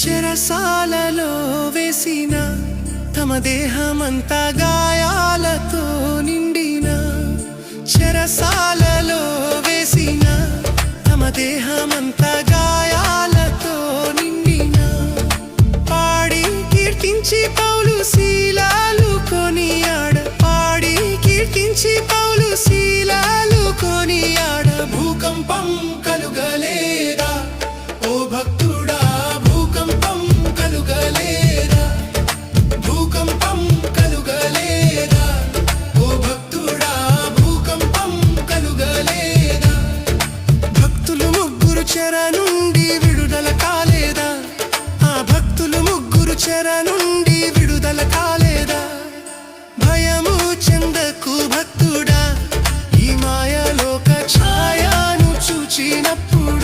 చెరసాలలో వేసిన తమ దేహమంతా గాయాలతో నిండిన చెరసాలలో వేసిన తమ దేహమంతా గాయాలతో నిండిన పాడి కీర్తించి పౌలు శీలాలు కొనియాడ పాడి కీర్తించి పౌలు శీలాలు కొనియాడ. భూకంపం చెర నుండి విడుదల కాలేదా? ఆ భక్తులు ముగ్గురు చెర నుండి విడుదల కాలేదా? భయము చెందకు భక్తుడా ఈ మాయలోక ఛాయను చూచినప్పుడు